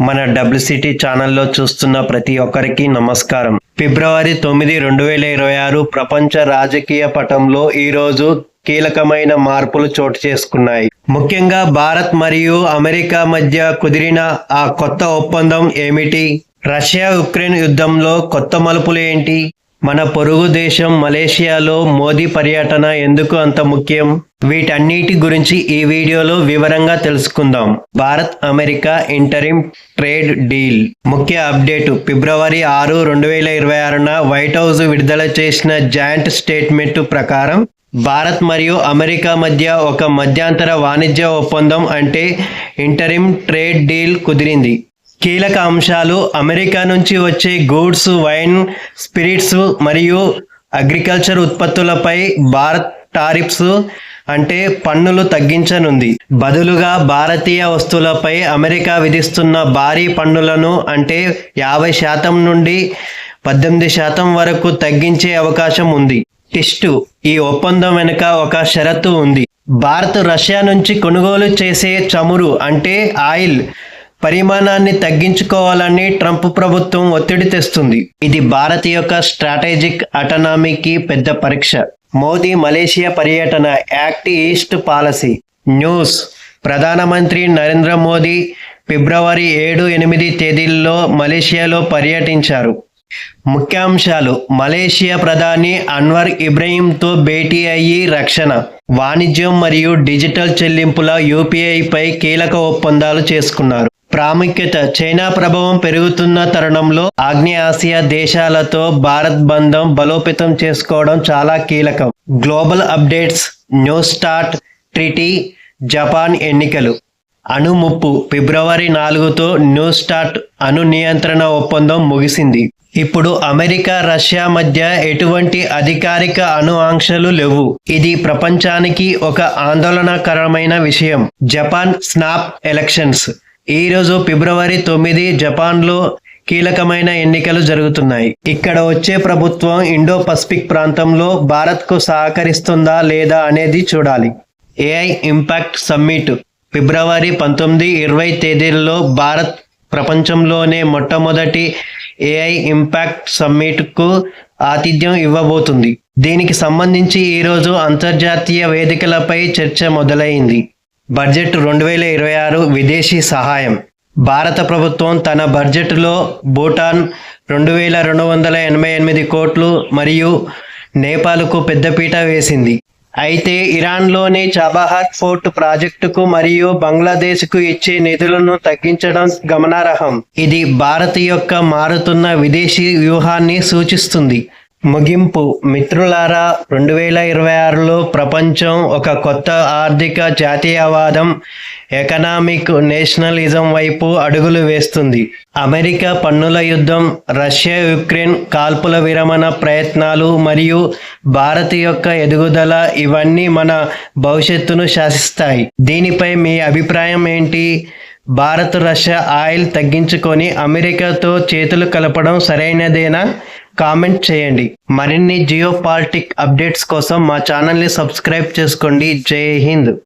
మన డబ్ల్యూసిటీ ఛానల్లో చూస్తున్న ప్రతి ఒక్కరికి నమస్కారం. ఫిబ్రవరి తొమ్మిది రెండు వేల ఇరవై ఆరు ప్రపంచ రాజకీయ పటంలో ఈరోజు కీలకమైన మార్పులు చోటు చేసుకున్నాయి. ముఖ్యంగా భారత్ మరియు అమెరికా మధ్య కుదిరిన ఆ కొత్త ఒప్పందం ఏమిటి? రష్యా ఉక్రెయిన్ యుద్ధంలో కొత్త మలుపులు ఏంటి? మన పొరుగు దేశం మలేషియాలో మోదీ పర్యటన ఎందుకు అంత ముఖ్యం? వీటన్నిటి గురించి ఈ వీడియోలో వివరంగా తెలుసుకుందాం. Bharat America interim trade deal. ముఖ్య అప్డేటు. ఫిబ్రవరి ఆరు రెండు వేల ఇరవై ఆరున వైట్ హౌస్ విడుదల చేసిన జాయింట్ స్టేట్మెంట్ ప్రకారం భారత్ మరియు అమెరికా మధ్య ఒక మధ్యాంతర వాణిజ్య ఒప్పందం అంటే ఇంటరిమ్ ట్రేడ్ డీల్ కుదిరింది. కీలక అంశాలు అమెరికా నుంచి వచ్చే గూడ్స్ వైన్ స్పిరిట్స్ మరియు అగ్రికల్చర్ ఉత్పత్తులపై భారత్ టారిఫ్స్ అంటే పన్నులు తగ్గించనుంది. బదులుగా భారతీయ వస్తువులపై అమెరికా విధిస్తున్న భారీ పన్నులను అంటే యాభై శాతం నుండి పద్దెనిమిది శాతం వరకు తగ్గించే అవకాశం ఉంది. టిస్టు ఈ ఒప్పందం వెనుక ఒక షరతు ఉంది. భారత్ రష్యా నుంచి కొనుగోలు చేసే చమురు అంటే ఆయిల్ పరిమాణాన్ని తగ్గించుకోవాలని ట్రంప్ ప్రభుత్వం ఒత్తిడి తెస్తుంది. ఇది భారత్ యొక్క స్ట్రాటజిక్ అటనామీకి పెద్ద పరీక్ష. మోదీ మలేషియా పర్యటన యాక్ట్ ఈస్ట్ పాలసీ. న్యూస్. ప్రధానమంత్రి నరేంద్ర మోదీ ఫిబ్రవరి ఏడు ఎనిమిది తేదీల్లో మలేషియాలో పర్యటించారు. ముఖ్యాంశాలు. మలేషియా ప్రధాని అన్వర్ ఇబ్రహీంతో భేటీ అయ్యి రక్షణ. వాణిజ్యం మరియు డిజిటల్ చెల్లింపుల యూపీఐపై కీలక ఒప్పందాలు చేసుకున్నారు. ప్రాముఖ్యత చైనా ప్రభావం పెరుగుతున్న తరుణంలో ఆగ్నేయాసియా దేశాలతో భారత్ బంధం బలోపేతం చేసుకోవడం చాలా కీలకం. Global updates new start treaty Japan ఎన్నికలు. అణు ముప్పు ఫిబ్రవరి నాలుగుతో న్యూ స్టార్ట్ అణు నియంత్రణ ఒప్పందం ముగిసింది. ఇప్పుడు అమెరికా రష్యా మధ్య ఎటువంటి అధికారిక అణు ఆంక్షలు లేవు. ఇది ప్రపంచానికి ఒక ఆందోళనకరమైన విషయం. Japan snap elections. ఈ రోజు ఫిబ్రవరి తొమ్మిది జపాన్లో కీలకమైన ఎన్నికలు జరుగుతున్నాయి. ఇక్కడ వచ్చే ప్రభుత్వం ఇండో పసిఫిక్ ప్రాంతంలో భారత్కు సహకరిస్తుందా లేదా అనేది చూడాలి. ఏఐ ఇంపాక్ట్ సమ్మిట్ ఫిబ్రవరి పంతొమ్మిది ఇరవై తేదీల్లో భారత్ ప్రపంచంలోనే మొట్టమొదటి ఏఐ ఇంపాక్ట్ సమ్మిట్కు ఆతిథ్యం ఇవ్వబోతుంది. దీనికి సంబంధించి ఈరోజు అంతర్జాతీయ వేదికలపై చర్చ మొదలైంది. బడ్జెట్ రెండు వేల ఇరవై ఆరు విదేశీ సహాయం. భారత ప్రభుత్వం తన బడ్జెట్లో భూటాన్ రెండు వేల రెండు వందల ఎనభై ఎనిమిది కోట్లు మరియు నేపాల్కు పెద్దపీట వేసింది. అయితే ఇరాన్లోని చబహార్ ఫోర్ట్ ప్రాజెక్టుకు మరియు బంగ్లాదేశ్కు ఇచ్చే నిధులను తగ్గించడం గమనార్హం. ఇది భారత్ యొక్క మారుతున్న విదేశీ వ్యూహాన్ని సూచిస్తుంది. ముగింపు. మిత్రులారా రెండు వేల ఇరవై ఆరులో ప్రపంచం ఒక కొత్త ఆర్థిక జాతీయవాదం ఎకనామిక్ నేషనలిజం వైపు అడుగులు వేస్తుంది. అమెరికా పన్నుల యుద్ధం రష్యా యుక్రెయిన్ కాల్పుల విరమణ ప్రయత్నాలు మరియు భారత్ యొక్క ఎదుగుదల ఇవన్నీ మన భవిష్యత్తును శాసిస్తాయి. దీనిపై మీ అభిప్రాయం ఏంటి? భారత్ రష్యా ఆయిల్ తగ్గించుకొని అమెరికాతో చేతులు కలపడం సరైనదేనా? కామెంట్ చేయండి. మరిన్ని జియో పాలిటిక్ అప్డేట్స్ కోసం మా ఛానల్ని సబ్స్క్రైబ్ చేసుకోండి. జై హింద్.